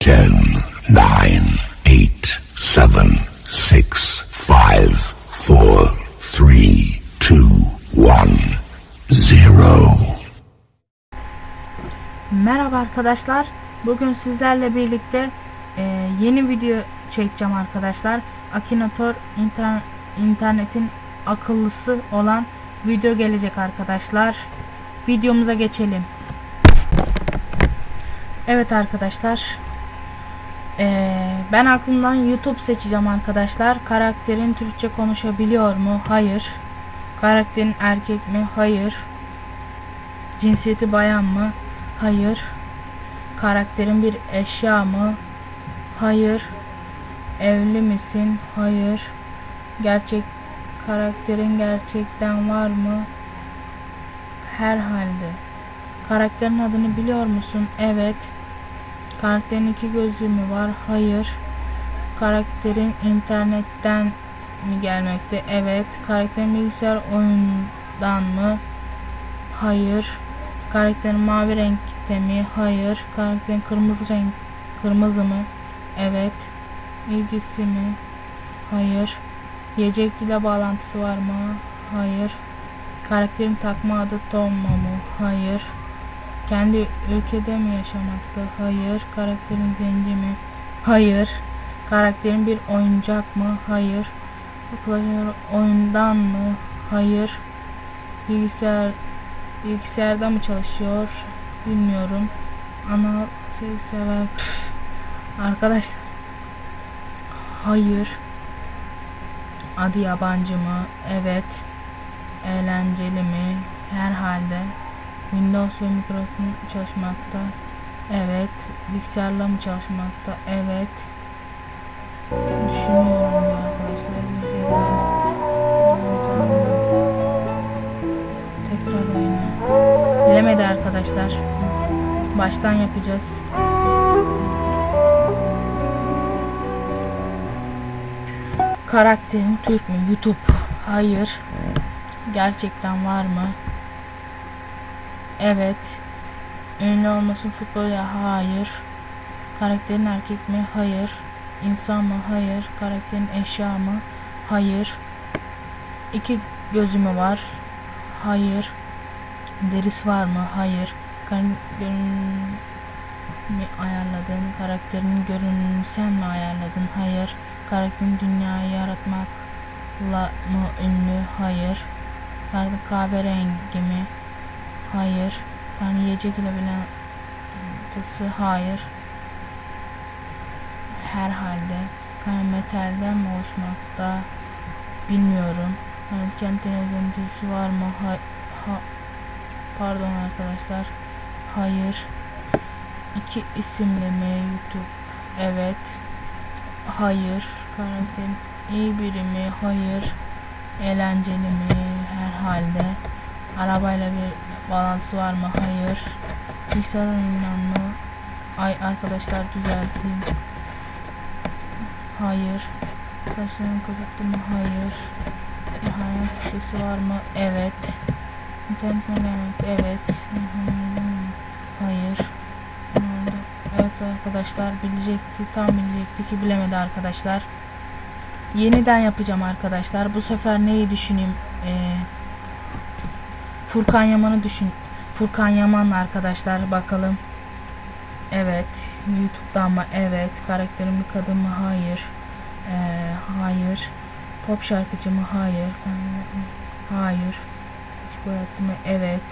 Ten, nine, eight, seven, six, five, four, three, two, one, zero. Merhaba arkadaşlar. Bugün sizlerle birlikte e, yeni video çekeceğim arkadaşlar. Akinator inter- internetin akıllısı olan video gelecek arkadaşlar. Videomuza geçelim. Evet arkadaşlar. E, ben aklımdan YouTube seçeceğim arkadaşlar. Karakterin Türkçe konuşabiliyor mu? Hayır. Karakterin erkek mi? Hayır. Cinsiyeti bayan mı? Hayır. Karakterin bir eşya mı? Hayır. Evli misin? Hayır. Gerçek karakterin gerçekten var mı? Herhalde. Karakterin adını biliyor musun? Evet. Karakterin iki gözlüğü mü var? Hayır. Karakterin internetten mi gelmekte? Evet. Karakterin bilgisayar oyundan mı? Hayır. Karakterin mavi renkte mi? Hayır. Karakterin kırmızı renk kırmızı mı? Evet. İlgisi mi? Hayır. Yiyecek ile bağlantısı var mı? Hayır. Karakterin takma adı Tom mu? Hayır. Kendi ülkede mi yaşamakta? Hayır. Karakterin zenci mi? Hayır. Karakterin bir oyuncak mı? Hayır. Klavye oyundan mı? Hayır. Bilgisayar bilgisayarda mı çalışıyor? Bilmiyorum. Ana şey sever. Arkadaşlar. Hayır. Adı yabancı mı? Evet. Eğlenceli mi? Windows ve Microsoft çalışmakta. Evet. Bilgisayarla mı çalışmakta? Evet. Düşünüyorum ya arkadaşlar. Şeyler- Tekrar oyna. Bilemedi arkadaşlar. Baştan yapacağız. Karakterin Türk mü? YouTube. Hayır. Gerçekten var mı? Evet. Ünlü olmasın futbol ya hayır. Karakterin erkek mi? Hayır. İnsan mı? Hayır. Karakterin eşya mı? Hayır. İki gözü mü var? Hayır. Derisi var mı? Hayır. Kar- görün mi ayarladın? Karakterin görünümünü sen mi ayarladın? Hayır. Karakterin dünyayı yaratmakla mı ünlü? Hayır. Kahverengi mi? Hayır. Yani yiyecek ile bilen Hayır. Herhalde. Yani metalden mi oluşmakta? Bilmiyorum. Yani kendi televizyon dizisi var mı? Ha, ha- pardon arkadaşlar. Hayır. İki isimli mi YouTube? Evet. Hayır. Karakterin iyi biri mi? Hayır. Eğlenceli mi? Herhalde. Arabayla bir bağlantısı var mı? Hayır. Bilgisayar oyunundan mı? Ay arkadaşlar düzelteyim. Hayır. Saçlarını kapattı mı? Hayır. Bir hayal kişisi var mı? Evet. İnternet mi? Evet. Hayır. Evet arkadaşlar bilecekti. Tam bilecekti ki bilemedi arkadaşlar. Yeniden yapacağım arkadaşlar. Bu sefer neyi düşüneyim? Ee, Furkan Yaman'ı düşün. Furkan Yaman arkadaşlar bakalım. Evet. YouTube'dan mı? Evet. Karakterim bir kadın mı? Hayır. Ee, hayır. Pop şarkıcı mı? Hayır. Hayır. Hiç boyattı mı? Evet.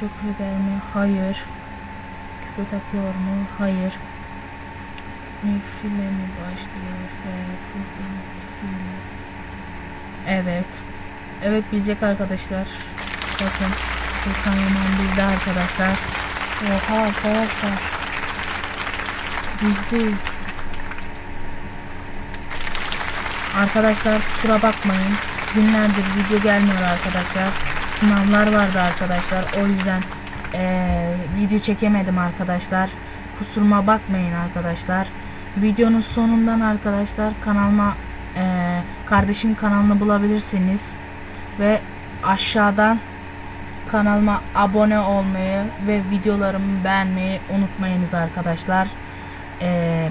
Çok eder mi? Hayır. Küpe takıyor mu? Hayır. Nefile mi başlıyor? File. Evet. Evet bilecek arkadaşlar. Bakın. Furkan Yaman bildi arkadaşlar. Oha arkadaşlar. Bildi. Arkadaşlar kusura bakmayın. Günlerdir video gelmiyor arkadaşlar. Sınavlar vardı arkadaşlar. O yüzden eee, video çekemedim arkadaşlar. Kusuruma bakmayın arkadaşlar. Videonun sonundan arkadaşlar kanalıma eee, kardeşim kanalını bulabilirsiniz. Ve aşağıdan kanalıma abone olmayı ve videolarımı beğenmeyi unutmayınız arkadaşlar. Ee,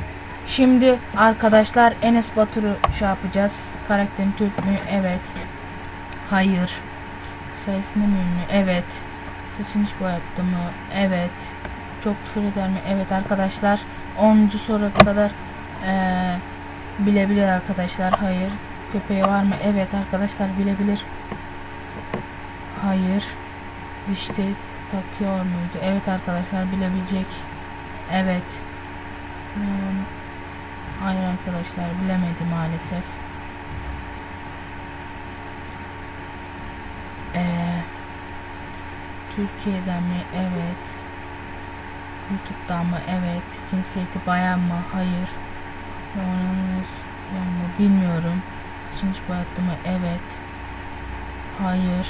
şimdi arkadaşlar Enes Batur'u şey yapacağız. Karakterin Türk mü? Evet. Hayır. Sayısını mı ünlü? Evet. Saçını hiç boyattı mı? Evet. Çok küfür eder mi? Evet arkadaşlar. 10. soru kadar eee, bilebilir arkadaşlar. Hayır. Köpeği var mı? Evet arkadaşlar bilebilir. Hayır. Dişte takıyor muydu? Evet arkadaşlar bilebilecek. Evet. Hmm, Hayır arkadaşlar bilemedi maalesef. Ee, Türkiye'den mi? Evet. YouTube'dan mı? Evet. Cinsiyeti bayan mı? Hayır. Yalnız mı? Bilmiyorum. Cinç boyattı mı? Evet. Hayır.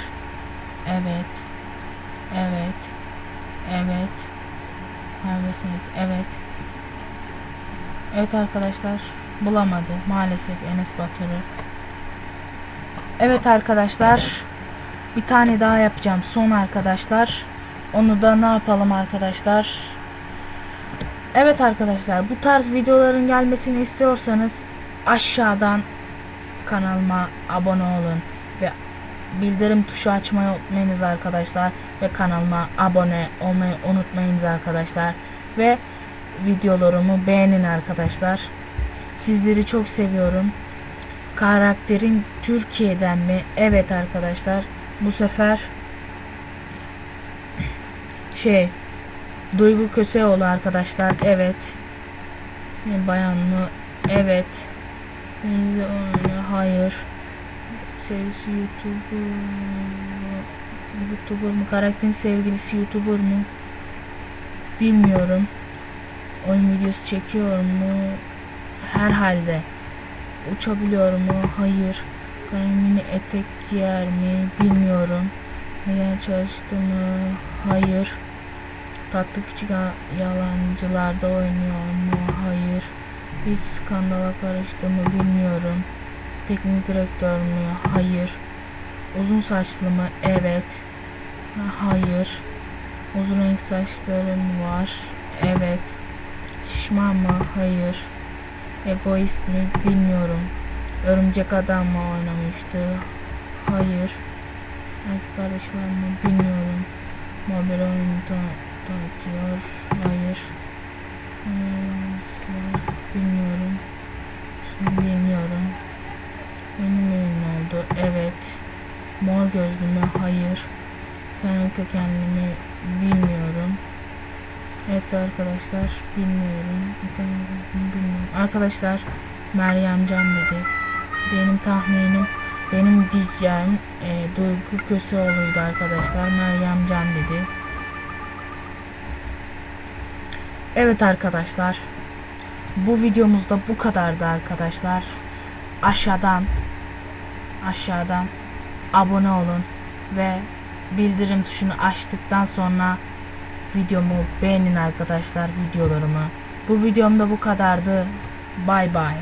Evet. Evet. Evet. Harvested. Evet. Evet arkadaşlar. Bulamadı. Maalesef Enes Batur'u. Evet arkadaşlar. Bir tane daha yapacağım. Son arkadaşlar. Onu da ne yapalım arkadaşlar? Evet arkadaşlar. Bu tarz videoların gelmesini istiyorsanız aşağıdan kanalıma abone olun ve bildirim tuşu açmayı unutmayınız arkadaşlar ve kanalıma abone olmayı unutmayınız arkadaşlar ve videolarımı beğenin arkadaşlar. Sizleri çok seviyorum. Karakterin Türkiye'den mi? Evet arkadaşlar. Bu sefer şey Duygu Köseoğlu arkadaşlar. Evet. Bayan mı? Evet. Hayır. Sevgilisi YouTuber YouTuber mu? Karakterin sevgilisi YouTuber mu? Bilmiyorum. Oyun videosu çekiyor mu? Herhalde. Uçabiliyor mu? Hayır. Mini etek giyer mi? Bilmiyorum. Neler çalıştı mı? Hayır. Tatlı küçük ya- yalancılarda oynuyor mu? Hayır. Hiç skandala karıştı mı? Bilmiyorum. Teknik direktör mü? Hayır. Uzun saçlı mı? Evet. Ha, Hayır. Uzun renk saçların var. Evet. Şişman mı? Hayır. Egoist mi? Bilmiyorum. Örümcek adam mı oynamıştı? Hayır. Erkek var mı? Bilmiyorum. Mobil oyunu tan- tanıtıyor. Hayır. Hmm, Bilmiyorum. Bilmiyorum. Evet. Mor gözlü mü? Hayır. Sen kökenli mi? Bilmiyorum. Evet arkadaşlar bilmiyorum. bilmiyorum. Arkadaşlar Meryem Can dedi. Benim tahminim benim diyeceğim e, Duygu Köseoğlu'ydu arkadaşlar. Meryem Can dedi. Evet arkadaşlar. Bu videomuzda bu kadardı arkadaşlar. Aşağıdan aşağıdan abone olun ve bildirim tuşunu açtıktan sonra videomu beğenin arkadaşlar videolarımı. Bu videomda bu kadardı. Bay bay.